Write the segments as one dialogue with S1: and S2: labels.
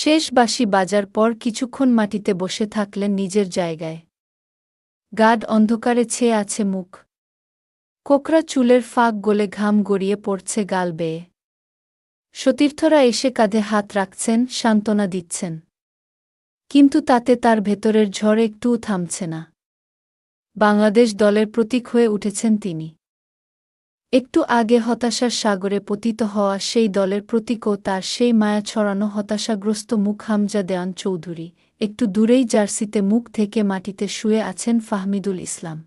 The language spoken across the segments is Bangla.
S1: শেষ বাঁশি বাজার পর কিছুক্ষণ মাটিতে বসে থাকলেন নিজের জায়গায়। গাড অন্ধকারে ছেয়ে আছে মুখ। কোকরা চুলের ফাঁক গলে ঘাম গড়িয়ে পড়ছে গাল বেয়ে। সতীর্থরা এসে কাঁধে হাত রাখছেন, সান্ত্বনা দিচ্ছেন। কিন্তু তাতে তার ভেতরের ঝড় একটুও থামছে না। বাংলাদেশ দলের প্রতীক হয়ে উঠেছেন তিনি। একটু আগে হতাশার সাগরে পতিত হওয়া সেই দলের প্রতীকও তার সেই মায়া ছড়ানো হতাশাগ্রস্ত মুখ হামজা দেওয়ান চৌধুরী। একটু দূরেই জার্সিতে মুখ থেকে মাটিতে শুয়ে আছেন ফাহমিদুল ইসলাম।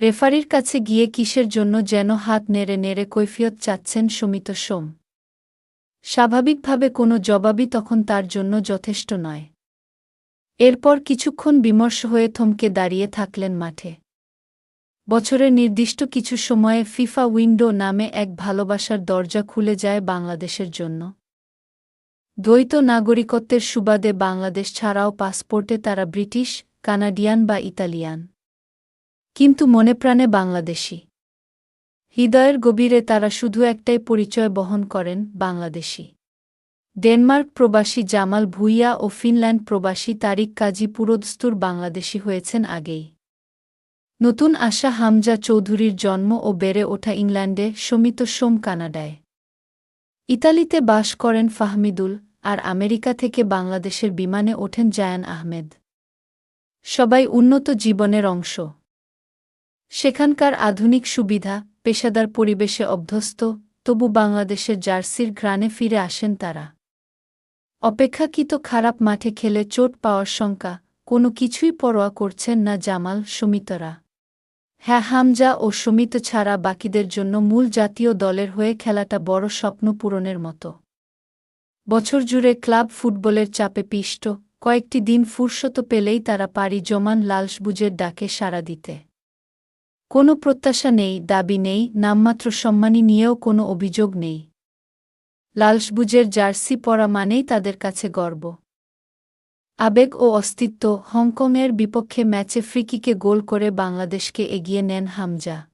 S1: রেফারির কাছে গিয়ে কিসের জন্য যেন হাত নেড়ে নেড়ে কৈফিয়ত চাচ্ছেন সমিত সোম। স্বাভাবিকভাবে কোনো জবাবই তখন তার জন্য যথেষ্ট নয়। এরপর কিছুক্ষণ বিমর্ষ হয়ে থমকে দাঁড়িয়ে থাকলেন মাঠে। বছরের নির্দিষ্ট কিছু সময়ে ফিফা উইন্ডো নামে এক ভালোবাসার দরজা খুলে যায় বাংলাদেশের জন্য। দ্বৈত নাগরিকত্বের সুবাদে বাংলাদেশ ছাড়াও পাসপোর্টে তারা ব্রিটিশ, কানাডিয়ান বা ইতালিয়ান। কিন্তু মনে প্রাণে বাংলাদেশি। হৃদয়ের গভীরে তারা শুধু একটাই পরিচয় বহন করেন, বাংলাদেশি। ডেনমার্ক প্রবাসী জামাল ভুইয়া ও ফিনল্যান্ড প্রবাসী তারিক কাজী পুরোদস্তুর বাংলাদেশি হয়েছেন আগেই। নতুন আশা হামজা চৌধুরীর জন্ম ও বেড়ে ওঠা ইংল্যান্ডে সমিত সোম কানাডায়। ইতালিতে বাস করেন ফাহমিদুল আর আমেরিকা থেকে বাংলাদেশের বিমানে ওঠেন জায়ান আহমেদ। সবাই উন্নত জীবনের অংশ। সেখানকার আধুনিক সুবিধা, পেশাদার পরিবেশে অভ্যস্ত, তবু বাংলাদেশের জার্সির ঘ্রাণে ফিরে আসেন তারা। অপেক্ষাকৃত খারাপ মাঠে খেলে চোট পাওয়ার শঙ্কা কোনো কিছুই পরোয়া করছেন না জামাল সমিতরা। হ্যাঁ হামজা ও সমিত ছাড়া বাকিদের জন্য মূল জাতীয় দলের হয়ে খেলাটা বড় স্বপ্ন পূরণের মতো। বছর জুড়ে ক্লাব ফুটবলের চাপে পিষ্ট, কয়েকটি দিন ফুরসত পেলেই তারা পারি জমান লালসবুজের ডাকে সাড়া দিতে। কোনো প্রত্যাশা নেই, দাবি নেই, নামমাত্র সম্মানী নিয়েও কোনো অভিযোগ নেই। লালসবুজের জার্সি পরা মানেই তাদের কাছে গর্ব। আবেগ ও অস্তিত্ব হংকংয়ের বিপক্ষে ম্যাচে ফ্রিকিকে গোল করে বাংলাদেশকে এগিয়ে নেন হামজা।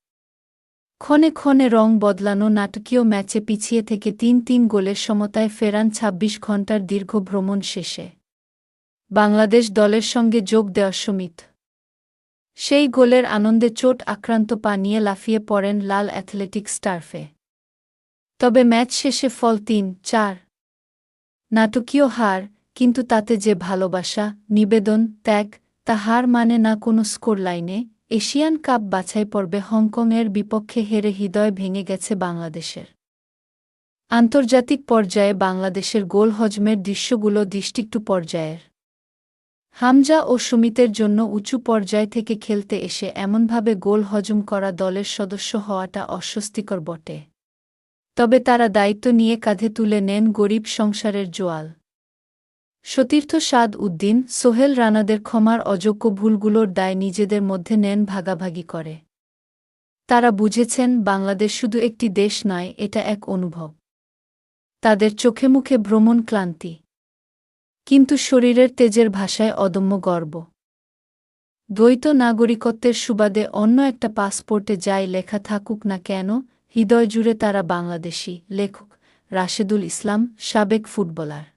S1: ক্ষণে ক্ষণে রং বদলানো নাটকীয় ম্যাচে পিছিয়ে থেকে তিন তিন গোলের সমতায় ফেরান ২৬ ঘণ্টার দীর্ঘ ভ্রমণ শেষে। বাংলাদেশ দলের সঙ্গে যোগ দেওয়া সমিত। সেই গোলের আনন্দে চোট আক্রান্ত পা নিয়ে লাফিয়ে পড়েন লাল অ্যাথলেটিক স্টারফে। তবে ম্যাচ শেষে ফল তিন, চার। নাটকীয় হার কিন্তু তাতে যে ভালোবাসা, নিবেদন, ত্যাগ, তা হার মানে না কোনো স্কোর লাইনে, এশিয়ান কাপ বাছাই পর্বে হংকংয়ের বিপক্ষে হেরে হৃদয় ভেঙে গেছে বাংলাদেশের। আন্তর্জাতিক পর্যায়ে বাংলাদেশের গোল হজমের দৃশ্যগুলো দৃষ্টিকটু পর্যায়ের। হামজা ও সুমিতের জন্য উঁচু পর্যায় থেকে খেলতে এসে এমনভাবে গোল হজম করা দলের সদস্য হওয়াটা অস্বস্তিকর বটে। তবে তারা দায়িত্ব নিয়ে কাঁধে তুলে নেন গরিব সংসারের জোয়াল। সতীর্থ সাদ উদ্দিন সোহেল রানাদের ক্ষমার অযোগ্য ভুলগুলোর দায় নিজেদের মধ্যে নেন ভাগাভাগি করে। তারা বুঝেছেন, বাংলাদেশ শুধু একটি দেশ নয়, এটা এক অনুভব। তাদের চোখে মুখে ভ্রমণ ক্লান্তি। কিন্তু শরীরের তেজের ভাষায় অদম্য গর্ব। দ্বৈত নাগরিকত্বের সুবাদে অন্য একটা পাসপোর্টে যাই লেখা থাকুক না কেন, হৃদয় জুড়ে তারা বাংলাদেশি, লেখক রাশেদুল ইসলাম, সাবেক ফুটবলার।